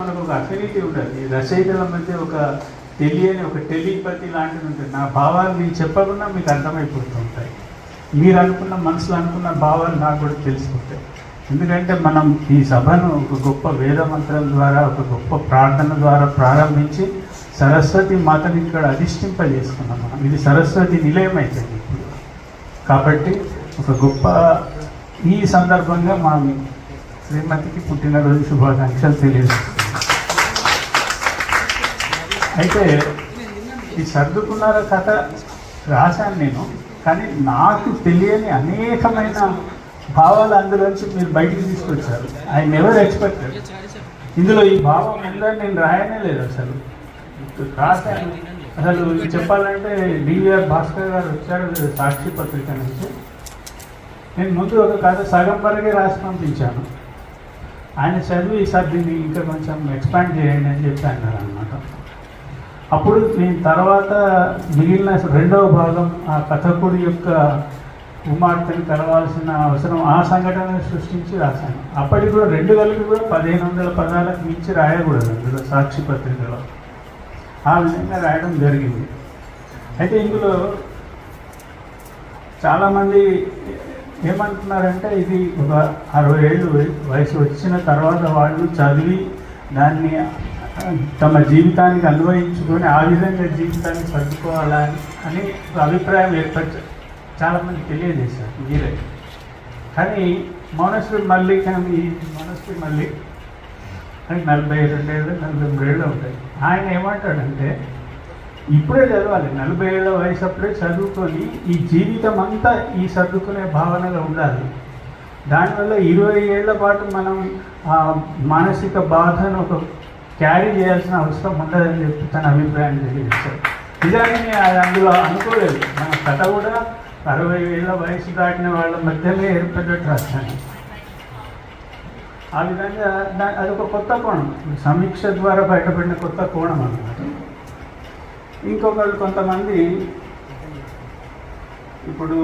మనకు ఒక అఫినిటీ ఉంటుంది ఈ రచయితల మధ్య ఒక తెలియని ఒక టెలిపతి లాంటిది ఉంటుంది. నా భావాలు నేను చెప్పకుండా మీకు అర్థమైపోతూ ఉంటాయి. మీరు అనుకున్న మనసులో అనుకున్న భావాలు నాకు కూడా తెలిసిపోతాయి. ఎందుకంటే మనం ఈ సభను ఒక గొప్ప వేద మంత్రం ద్వారా ఒక గొప్ప ప్రార్థన ద్వారా ప్రారంభించి సరస్వతి మాతని ఇక్కడ అధిష్టింపజేసుకున్నాం మనం. ఇది సరస్వతి నిలయం అయిపోయింది ఇప్పుడు. కాబట్టి ఒక గొప్ప ఈ సందర్భంగా మనం శ్రీమతికి పుట్టినరోజు శుభాకాంక్షలు తెలియజేస్తాం అయితే ఈ సర్దుకున్నార కథ రాశాను నేను కానీ నాకు తెలియని అనేకమైన భావాలు అందులోంచి మీరు బయటికి తీసుకొచ్చారు. ఐ నెవర్ ఎక్స్పెక్టెడ్ ఇందులో ఈ భావం ఉందని నేను రాయనే లేదు అసలు. రాశాను. అసలు చెప్పాలంటే డివిఆర్ భాస్కర్ గారు వచ్చారు సాక్షి పత్రిక నుంచి. నేను ముందు ఒక కథ సగం వరకే రాసి పంపించాను. ఆయన చదివి ఈసారి దీన్ని ఇంకా కొంచెం ఎక్స్పాండ్ చేయండి అని చెప్పి అన్నారు అనమాట అప్పుడు నేను తర్వాత మిగిలిన రెండవ భాగం ఆ కథకుడి యొక్క కుమార్తెను కలవాల్సిన అవసరం ఆ సంఘటన సృష్టించి రాశాను. అప్పటికి కూడా రెండు కలిపి కూడా పదిహేను వందల పదాలకు మించి రాయకూడదు అందులో సాక్షి పత్రికలో. ఆ విధంగా రాయడం జరిగింది. అయితే ఇందులో చాలామంది ఏమంటున్నారంటే ఇది ఒక అరవై ఏళ్ళు వయసు వచ్చిన తర్వాత వాళ్ళు చదివి దాన్ని తమ జీవితానికి అన్వయించుకొని ఆ విధంగా జీవితాన్ని సర్దుకోవాలా అని ఒక అభిప్రాయం ఏర్పరచ చాలామంది తెలియజేశారు మీరే. కానీ మౌనశ్రీ మళ్ళీ కానీ ఈ మౌనశ్రీ మళ్ళీ అని నలభై రెండేళ్ళు నలభై మూడేళ్ళు ఉంటాయి. ఆయన ఏమంటాడంటే ఇప్పుడే చదవాలి. నలభై ఏళ్ళ వయసు అప్పుడే చదువుకొని ఈ జీవితం అంతా ఈ సర్దుకునే భావనగా ఉండాలి. దానివల్ల ఇరవై ఏళ్ళ పాటు మనం మానసిక బాధను ఒక క్యారీ చేయాల్సిన అవసరం ఉండదని చెప్పి తన అభిప్రాయం తెలియజేశారు. నిజానికి అది అందులో అనుకోలేదు. మన కథ కూడా అరవై వేల వయసు దాటిన వాళ్ళ మధ్యనే ఏర్పడ్డట్టు రాశాను. ఆ విధంగా అది ఒక కొత్త కోణం. సమీక్ష ద్వారా బయటపడిన కొత్త కోణం అన్నమాట. ఇంకొకళ్ళు కొంతమంది ఇప్పుడు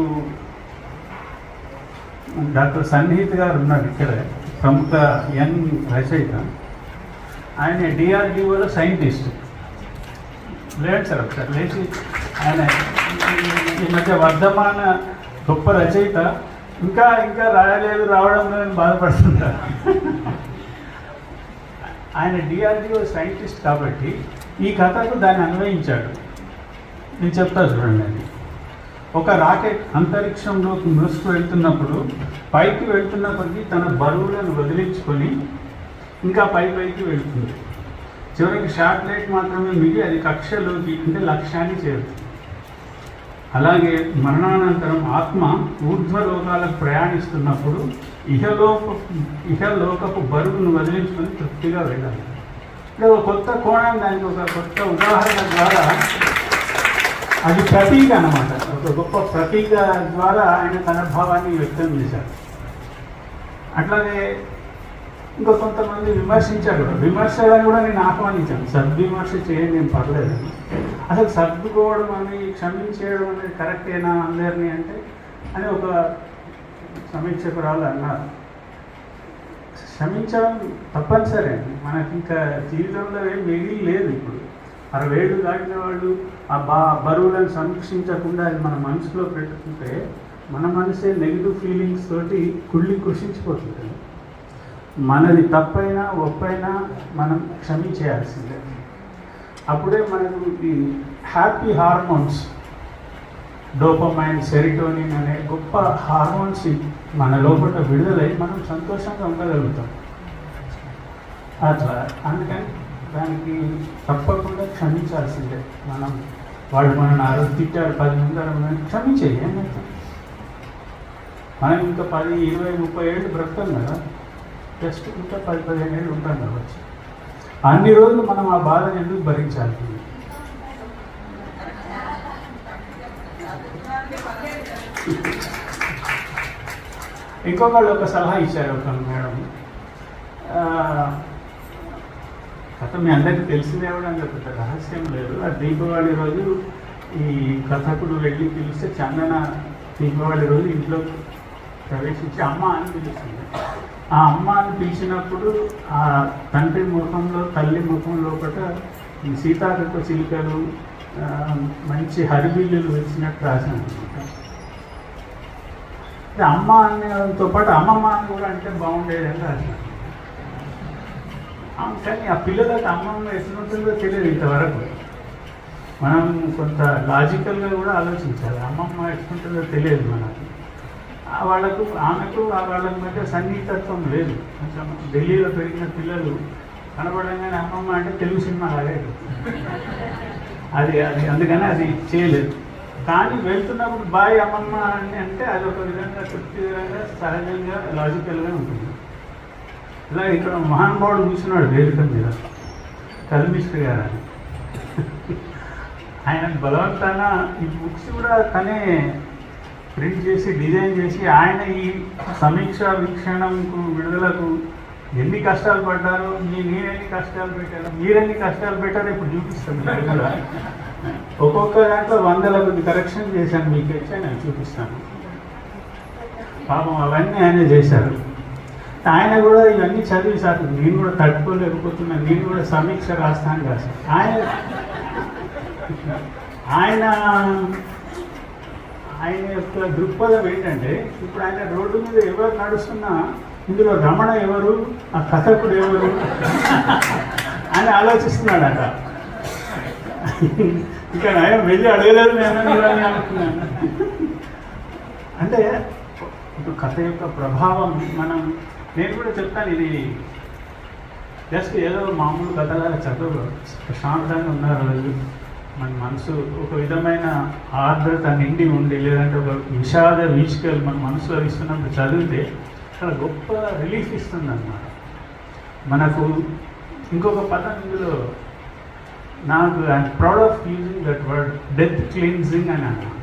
డాక్టర్ సన్నిహిత్ గారు ఉన్నారు ఇక్కడ ప్రముఖ ఎన్ రచయిత. ఆయన డిఆర్డిఓలో సైంటిస్ట్ లేడు సార్ ఒకసారి లేచి ఆయన ఈ మధ్య వర్ధమాన గొప్ప రచయిత. ఇంకా ఇంకా రాయలేదు రావడం లేదని బాధపడుతుంటారు ఆయన డిఆర్డిఓ సైంటిస్ట్ కాబట్టి ఈ కథకు దాన్ని అన్వయించాడు. నేను చెప్తా చూడండి అది. ఒక రాకెట్ అంతరిక్షంలోకి ముసుకు వెళ్తున్నప్పుడు పైకి వెళ్తున్నప్పటికీ తన బరువులను వదిలించుకొని ఇంకా పై పైకి వెళ్తుంది. చివరికి షార్ట్ లైట్ మాత్రమే మిగి అది కక్షలోకి అంటే లక్ష్యాన్ని చేరుతుంది. అలాగే మరణానంతరం ఆత్మ ఊర్ధ్వలోకాలకు ప్రయాణిస్తున్నప్పుడు ఇహలోక ఇహలోకపు బరువును వదిలించుకొని తృప్తిగా వెళ్ళాలి. అంటే ఒక కొత్త కోణం దానికి ఒక కొత్త ఉదాహరణ ద్వారా అది ప్రతీక అన్నమాట. ఒక గొప్ప ప్రతీక ద్వారా ఆయన తన భావాన్ని వ్యక్తం చేశారు. అట్లాగే ఇంకా కొంతమంది విమర్శించారు. కూడా విమర్శలను కూడా నేను ఆహ్వానించాను. సద్విమర్శ చేయండి నేను పర్లేదు. అసలు సర్దుకోవడం అని క్షమించేయడం అనేది కరెక్టేనా అందరినీ అంటే? అని ఒక సమీక్షకురాలు అన్నారు. క్షమించడం తప్పనిసరి అండి. మనకి ఇంకా జీవితంలో ఏం మిగిలి లేదు ఇప్పుడు. అరవై ఏళ్ళు దాటిన వాళ్ళు ఆ బా బరువులను సమీక్షించకుండా అది మన మనసులో పెట్టుకుంటే మన మనసే నెగిటివ్ ఫీలింగ్స్ తోటి కుళ్ళి కృషించిపోతుంది మనది తప్పైనా ఒప్పైనా మనం క్షమించేయాల్సిందే. అప్పుడే మనకు ఈ హ్యాపీ హార్మోన్స్ డోపమైన్ సెరిటోనిన్ అనే గొప్ప హార్మోన్స్ మన లోపల విడుదలై మనం సంతోషంగా ఉండగలుగుతాం. అట్లా అందుకని దానికి తప్పకుండా క్షమించాల్సిందే. మనం వాళ్ళు మనల్ని ఆ రోజు తిట్టారు పది మంది క్షమించేయి ఏమైతే మనం ఇంకా పది ఇరవై ముప్పై ఏళ్ళు బ్రతాం కదా. జస్ట్ ఇంకా పది పదిహేను ఏళ్ళు ఉంటాం కావచ్చు. అన్ని రోజులు మనం ఆ బాధను ఎందుకు భరించాలి? ఇంకొకళ్ళు ఒక సలహా ఇచ్చారు ఒక మేడం. కథ మీ అందరికీ తెలిసిందే కూడా పెద్ద రహస్యం లేదు. ఆ దీపావళి రోజు ఈ కథకుడు వెళ్ళి పిలిస్తే చందన దీపావళి రోజు ఇంట్లో ప్రవేశించి అమ్మ అని పిలుస్తుంది. ఆ అమ్మ అని పిలిచినప్పుడు ఆ తండ్రి ముఖంలో తల్లి ముఖం లోపల ఈ సీతాకొక చిలుకలు మంచి హరిబిల్లులు వచ్చినట్టు రాసిన అనమాట అంటే అమ్మ అనేతో పాటు అమ్మమ్మ అని కూడా అంటే బాగుండేది అని రాశాను కానీ ఆ పిల్లలకు అమ్మమ్మ ఎట్లుంటుందో తెలియదు ఇంతవరకు. మనం కొంత లాజికల్గా కూడా ఆలోచించాలి. అమ్మమ్మ ఎట్లుంటుందో తెలియదు మనకు. వాళ్ళకు ఆమెకు ఆ మధ్య సన్నిహితత్వం లేదు. కొంచెం ఢిల్లీలో పెరిగిన పిల్లలు కనపడంగానే అమ్మమ్మ అంటే తెలుగు సినిమా రాలేదు అది అది అందుకని అది చేయలేదు. కానీ వెళ్తున్నప్పుడు బాయ్ అమ్మమ్మ అని అంటే అది ఒక విధంగా తృప్తికరంగా సహజంగా లాజికల్గా ఉంటుంది. ఇలా ఇక్కడ మహానుభావుడు కూర్చున్నాడు వేదిక మీద. కల్మిస్ట్రీ గారు అని. ఆయన బలవంతాన ఈ బుక్స్ కూడా తనే ప్రింట్ చేసి డిజైన్ చేసి ఆయన ఈ సమీక్ష వీక్షణకు విడుదలకు ఎన్ని కష్టాలు పడ్డారు మీ నేనెన్ని కష్టాలు పెట్టారో మీరెన్ని కష్టాలు పెట్టారో ఇప్పుడు చూపిస్తాను. ఒక్కొక్క దాంట్లో వందల కొద్ది కరెక్షన్ చేశాను మీకు వచ్చి నేను చూపిస్తాను. పాపం అవన్నీ ఆయన చేశారు. ఆయన కూడా ఇవన్నీ చదివి సార్ నేను కూడా తట్టుకోలేకపోతున్నాను నేను కూడా సమీక్ష రాస్తాను కాదు ఆయన ఆయన ఆయన యొక్క దృక్పథం ఏంటంటే ఇప్పుడు ఆయన రోడ్డు మీద ఎవరు నడుస్తున్నా ఇందులో రమణ ఎవరు ఆ కథకుడు ఎవరు అని ఆలోచిస్తున్నాడట. ఇంకా నేను వెళ్ళి అడగలేదు నేను అని అనుకున్నాను. అంటే ఇప్పుడు కథ యొక్క ప్రభావం మనం నేను కూడా చెప్తాను ఇది జస్ట్ ఏదో మామూలు కథలాగా చదువు ప్రశాంతంగా ఉన్నారు. వాళ్ళు మన మనసు ఒక విధమైన ఆర్ద్రత నిండి ఉండి లేదంటే ఒక విషాద వీచికలు మన మనసులో ఇస్తున్నప్పుడు చదివితే చాలా గొప్ప రిలీఫ్ ఇస్తుంది అన్నమాట మనకు ఇంకొక పదం ఇందులో నాకు I'm proud of using that word death cleansing అని అన్నాను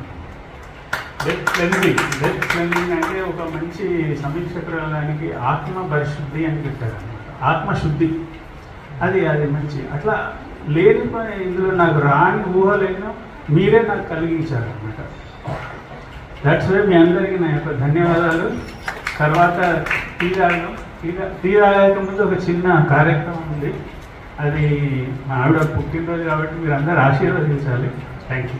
డెత్ క్లెన్జింగ్ డెత్ క్లెన్జింగ్ అంటే ఒక మంచి సమీక్షకురాలానికి ఆత్మ పరిశుద్ధి అని పెట్టారు అనమాట ఆత్మశుద్ధి. అది అది మంచి. అట్లా లేని పని ఇందులో నాకు రాని ఊహలేను మీరే నాకు కలిగించారు అనమాట దట్స్ వే మీ అందరికీ నా యొక్క ధన్యవాదాలు. తర్వాత టీ తాగడం టీ టీ తాగక ముందు ఒక చిన్న కార్యక్రమం ఉంది. అది మా ఆవిడ పుట్టినరోజు కాబట్టి మీరు అందరూ ఆశీర్వదించాలి. Thank you